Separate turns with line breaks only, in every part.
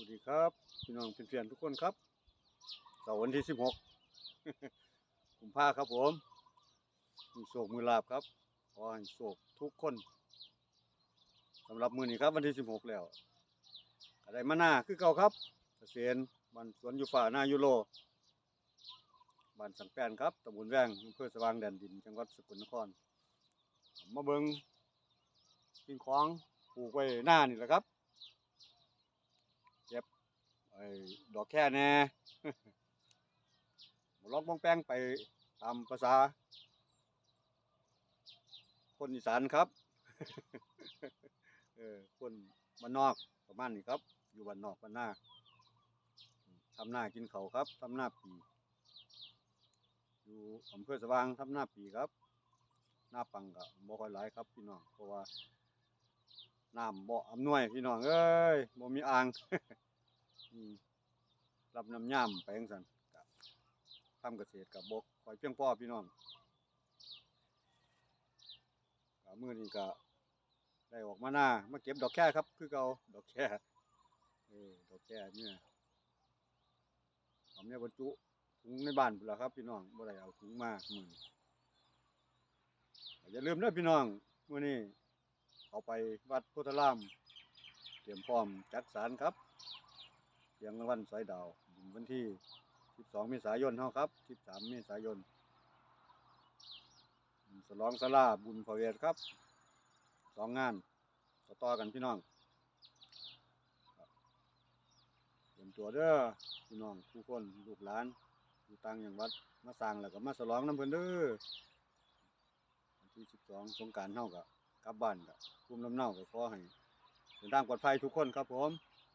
วัสดีครับพี่น้องเพื่อนๆทุกคนครับเสาร์วันที่สิบหกกุมภาครับผมมือโศกมือลาบครับขอให้โศกทุกคนสำหรับมือนี้ครับ วันที่สิบหกแล้วอะไรมาหน้าคือเก่าครับเกษตรบ้านสวนยูฟ่าหน้ายูโรบ้านสังแปนครับตำบลแวงอำเภอสว่างแดนดินจังหวัดสกลนครมาเบิงสิ่งของปลูกไว้หน้านี่แหละครับ ไอ้ดอกแค่แน่ลอกบ้องแป้งไปตามภาษา คนอีสานครับ เออคนบ้านนอกประมาณนี้ครับ อยู่บ้านนอกบ้านหน้าทำหน้ากินเขาครับทำหน้าปีอยู่อำเภอสว่างทำหน้าปีครับ หน้าปังก็บ่ค่อยหลายครับ พี่น้องเพราะว่าน้ำบ่อำนวยพี่น้องเอ้ยบ่มีอ่าง รับน้ำย่ำไปจั่งซันกับทำเกษตรกับบกคอยเพียงพ่อพี่น้องกับมือนี้ก็ได้ออกมาหน้ามาเก็บดอกแค่ครับ คือเก่าดอกแค่เออดอกแค่เนี่ยผมเนี่ยบรรจุถุงในบ้านพุ่นละครับ พี่น้องบ่ได้เอาถุงมามืออย่าลืมเด้อพี่น้องมื้อนี้เอาไปวัดพุทธราม เตรียมพร้อมจัดสารครับ เสียงรางวัลสายดาวบุญวันที่ 12 เมษายนเฮาครับ 13 เมษายนสลองสลาบุญพระเวทครับสองงานต่อต่อกันพี่น้องเตรียมตัวเด้อพี่น้องทุกคนลูกหลานอยู่ต่างจังวัดมาสร้างแล้วก็มาสลองน้ำเพิ่นเด้อวันที่ 12 สงการเฮาก็กลับบ้านก็ภูมิลำเนาก็ขอให้เดินทางปลอดภัยทุกคนครับผม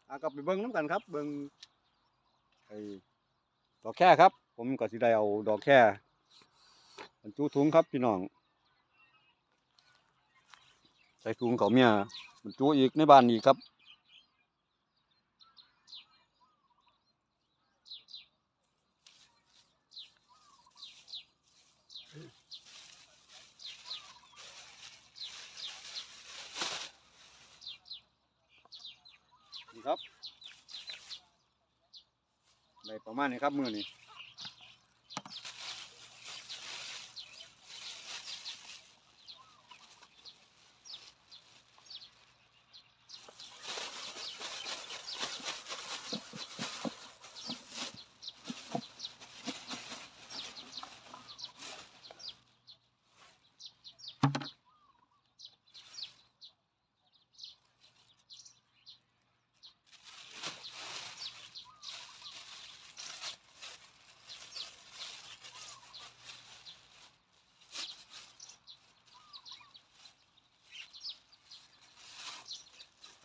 อะก็ไปเบิ้งน้ำกันครับ เบิ้งไอ้ดอกแค่ครับ ผมก็สิได้เอาดอกแค่บรรจุถุงครับพี่น้อง ใส่ถุงเขาเมียบรรจุอีกในบ้านอีกครับ ครับได้ประมาณนี้ครับมือนี้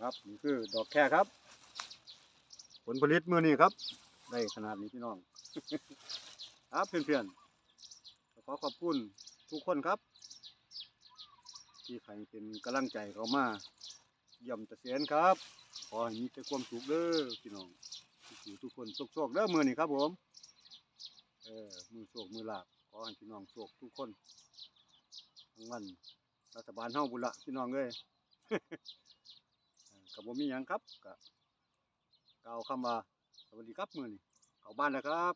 ครับนี่คือดอกแค่ครับ ผลผลิตมือนี้ครับ ได้ขนาดนี้พี่น้อง ครับเพื่อนๆขอขอบคุณทุกคนครับ ที่ใครเป็นกำลังใจเขามาเยี่ยมเกษตรครับ ขอให้มีแต่ความสุขเด้อพี่น้องทุกทุกคนโชคๆเด้อมือนี้ครับผมเออมือโชคมือลาบขอให้พี่น้องโชคทุกคนทั้งวันรัฐบาลเฮาบุญละพี่น้องเอ้ย มีอย่างครับก็กล่าวคำว่าสวัสดีครับมือนี่เข้าบ้านแล้วครับ